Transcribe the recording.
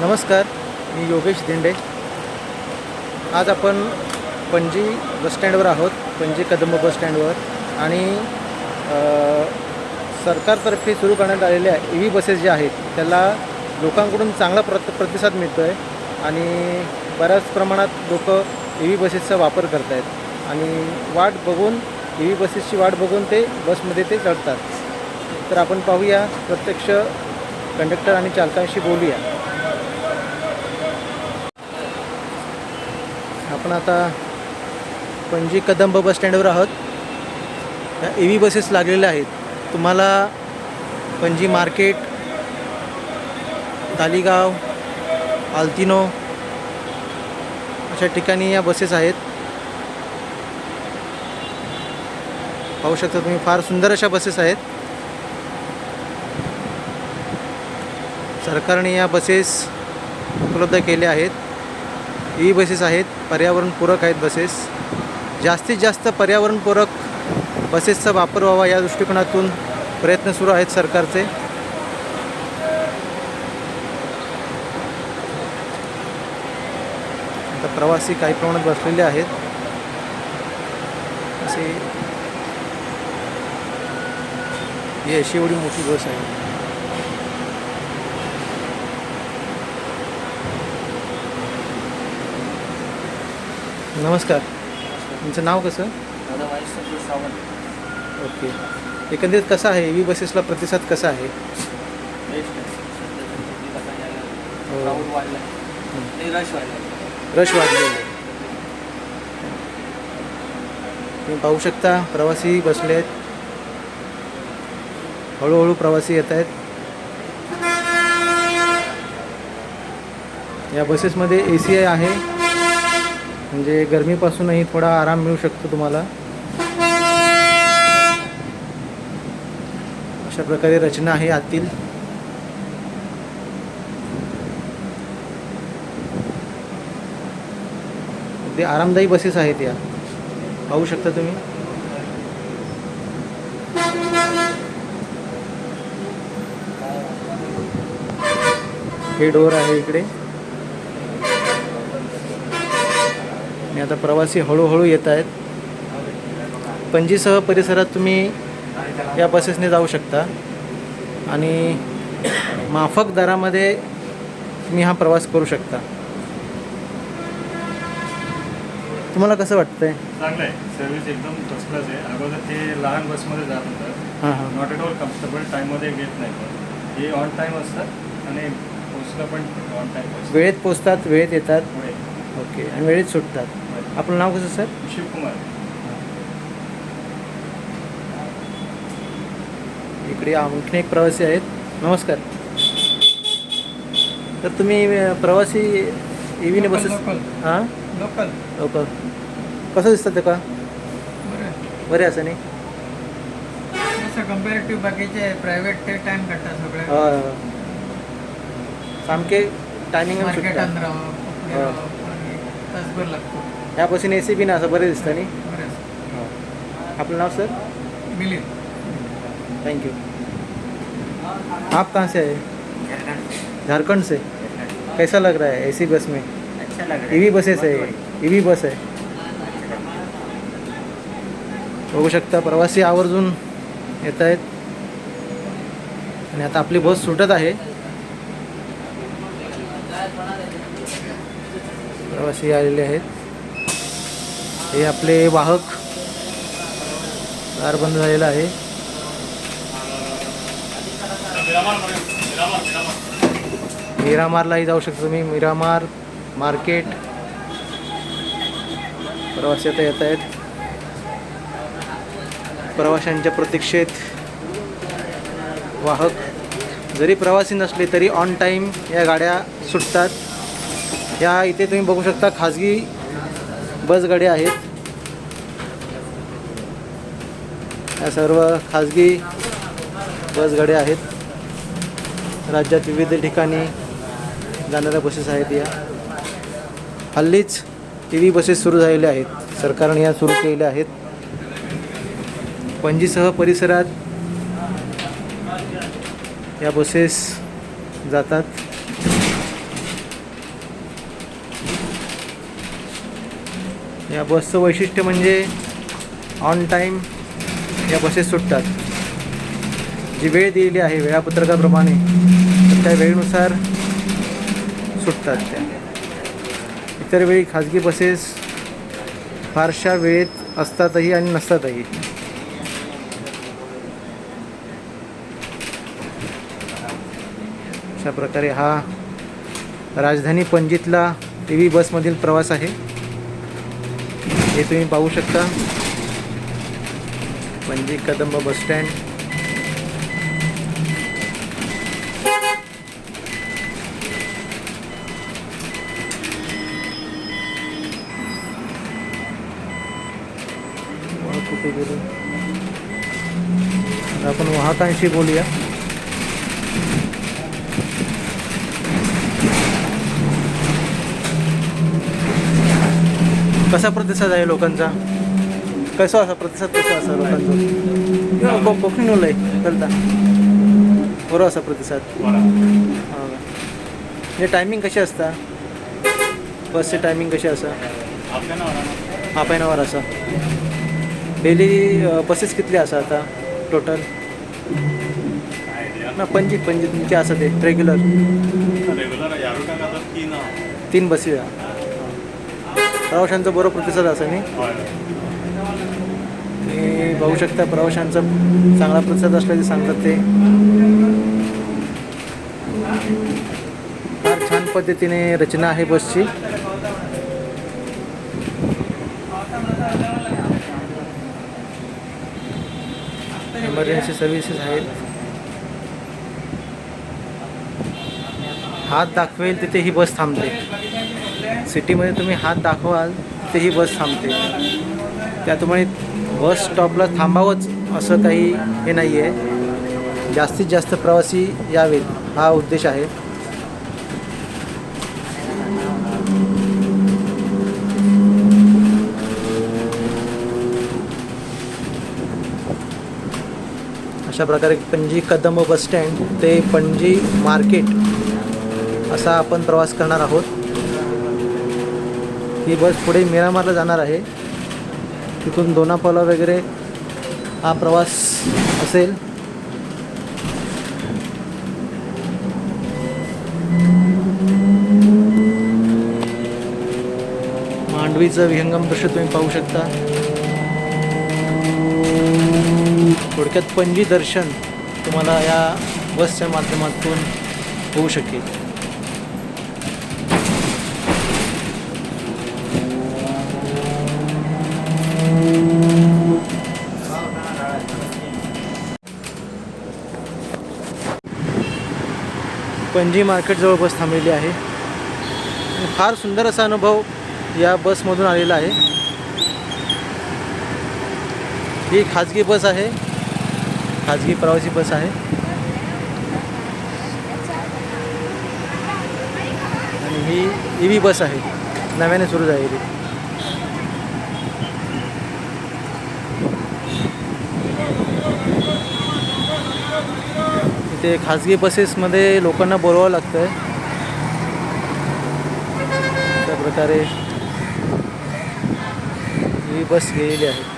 नमस्कार मी योगेश दिंडे. आज आपण पणजी बसस्टँडवर आहोत पणजी कदंब बसस्टँडवर आणि सरकारतर्फे सुरू करण्यात आलेल्या ई व्ही बसेस ज्या आहेत त्याला लोकांकडून चांगला प्रत प्रतिसाद मिळतो आहे आणि बऱ्याच प्रमाणात लोक ई व्ही बसेसचा वापर करत आहेत आणि वाट बघून ई व्ही बसेसची वाट बघून ते बसमध्ये ते चढतात. तर आपण पाहूया प्रत्यक्ष कंडक्टर आणि चालकांशी बोलूया. आपण आता पणजी कदंब बस स्टँडवर आहोत. या ई व्ही बसेस लागलेल्या आहेत. तुम्हाला पणजी मार्केट तालिगाव आल्तिनो अशा ठिकाणी या बसेस आहेत. पाहू शकता तुम्ही फार सुंदर अशा बसेस आहेत. सरकारने या बसेस उपलब्ध केल्या आहेत. ई बसेस आहेत पर्यावरणपूरक आहेत बसेस. जास्तीत जास्त पर्यावरणपूरक बसेसचा वापर व्हावा या दृष्टिकोनातून प्रयत्न सुरू आहेत सरकारचे. आता प्रवासी काही प्रमाणात बसलेले आहेत. असे ही अशी एवढी मोठी बस आहे. नमस्कार. तुमचं नाव कसं? दादा वाईस संतोष सावंत. ओके. एकंदरीत कसं आहे? ई व्ही बसेसला प्रतिसाद कसा आहे? यायला हो. वाढला रश रश वाढलेलं तुम्ही पाहू शकता प्रवासी बसले आहेत हळूहळू प्रवासी येत आहेत. या बसेसमध्ये ए सी आहे. म्हणजे गरमीपासूनही थोडा आराम मिळू शकतो तुम्हाला. अशा प्रकारे रचना आहे आतील. अगदी आरामदायी बसेस आहेत या. पाहू शकता तुम्ही. हे डोर आहे इकडे. आणि आता प्रवासी हळूहळू येत आहेत. पणजीसह परिसरात तुम्ही या बसेसने जाऊ शकता. आणि माफक दरामध्ये तुम्ही हा प्रवास करू शकता. तुम्हाला कसं वाटतंय? चांगलं आहे सर्व्हिस एकदम फर्स्ट क्लास आहे. अगोदर ते लहान बसमध्ये जात होतं. हां हां. नॉट एट ऑल कम्फर्टेबल टाईममध्ये घेत नाही. पण हे ऑन टाईम असतात आणि पोचलं पण ऑन टाईम वेळेत पोचतात वेळेत येतात. ओके आणि वेळेत सुटतात. आपलं नाव कसं सर? शिवकुमार. इकडे आणखीन एक प्रवासी आहेत. नमस्कार. तर तुम्ही प्रवासी एव्हीने बसेस लोकल. हां? लोकल लोक कसं दिसतं ते का बरं. बरे असं नाही? कम्पॅरेटिव्ह बाकीचे प्रायव्हेट ते टाइम काढतात सगळे. हा. सामके टायमिंग तासभर लागतो. ह्या बसीने ए सी बी ना असं बरे दिसतं नाही बरं आपलं नाव सर? मिलिंद. थैंक यू आप कहाँ से आए? झारखंड. से? कैसा लग रहा है एसी बस में? अच्छा लग ईव्ही बसेस आहे ईव्ही बस आहे बघू शकता प्रवासी आवर्जून येत आहेत. आणि आता आपली बस सुटत आहे. प्रवासी आलेले आहेत. हे आपले वाहक दार बंद झालेला आहे. मिरामारलाही जाऊ शकता तुम्ही. मिरामार मार्केट प्रवासी आता येत आहेत. प्रवाशांच्या प्रतीक्षेत वाहक जरी प्रवासी नसले तरी ऑन टाईम या गाड्या सुटतात. या इथे तुम्ही बघू शकता खाजगी बस गाड्या आहेत. या सर्व खाजगी बसगाड्या आहेत. राज्यात विविध ठिकाणी जाणाऱ्या बसेस आहेत या. हल्लीच टी व्ही बसेस सुरू झालेल्या आहेत. सरकारने या सुरू केलेल्या आहेत. पणजीसह परिसरात या बसेस जातात. या बसचं वैशिष्ट्य म्हणजे ऑन टाईम या बसेस सुटतात. जी वेळ दिलेली आहे वेळापत्रकाप्रमाणे तर त्या वेळेनुसार सुटतात त्या. इतर वेळी खाजगी बसेस फारशा वेळेत असतातही आणि नसतातही. अशा प्रकारे हा राजधानी पणजीतला टी व्ही बसमधील प्रवास आहे. हे तुम्ही पाहू शकता. पणजी कदंब बसस्टँड कुठे गेलो? आपण वाहकांशी बोलूया. कसा प्रतिसाद आहे लोकांचा? कसा असा प्रतिसाद कसा असा लोकांचा? किंवा को- कोकणी नोल आहे चलता. बरोबर असा प्रतिसाद. हा. टायमिंग कशी असता? बसचे टायमिंग कशी असा? हाफ एन आवर असा. डेली बसेस कितले असा आता? टोटल ना पंजी पंजी तुमचे असं ते रेग्युलर तीन तीन बसी प्रवाशांचा बरोबर प्रतिसाद असा नाही? आणि बघू शकता प्रवाशांचा चांगला प्रतिसाद असल्याचे सांगतात ते. फार छान पद्धतीने रचना आहे बसची. एमर्जन्सी सर्व्हिसेस आहेत. हात दाखवेल तिथे ही बस थांबते. सिटीमध्ये तुम्ही हात दाखवाल तिथे ही बस थांबते. त्यामुळे बस स्टॉपला थांबावंच असं काही हे नाही आहे जास्तीत जास्त प्रवासी यावेत हा उद्देश आहे. अशा प्रकारे पणजी कदंब बस स्टँड ते पणजी मार्केट असा आपण प्रवास करणार आहोत. ही बस पुढे मिरामारला जाणार आहे. तिथून दोनापाला वगैरे हा प्रवास असेल. मांडवीचं विहंगम दृश्य तुम्ही पाहू शकता. थोडक्यात पणजी दर्शन तुम्हाला या बसच्या माध्यमातून होऊ शकेल. पणजी मार्केटजवळ बस थांबलेली आहे. फार सुंदर असा अनुभव या बसमधून आलेला आहे. ही खाजगी बस आहे. खाजगी प्रवासी बस आहे. आणि ही ई व्ही बस आहे. नव्याने सुरू झालेली. ते खाजगी बसेसमध्ये लोकांना बोलवावं लागतं आहे प्रकारे ही बस गेलेली आहे.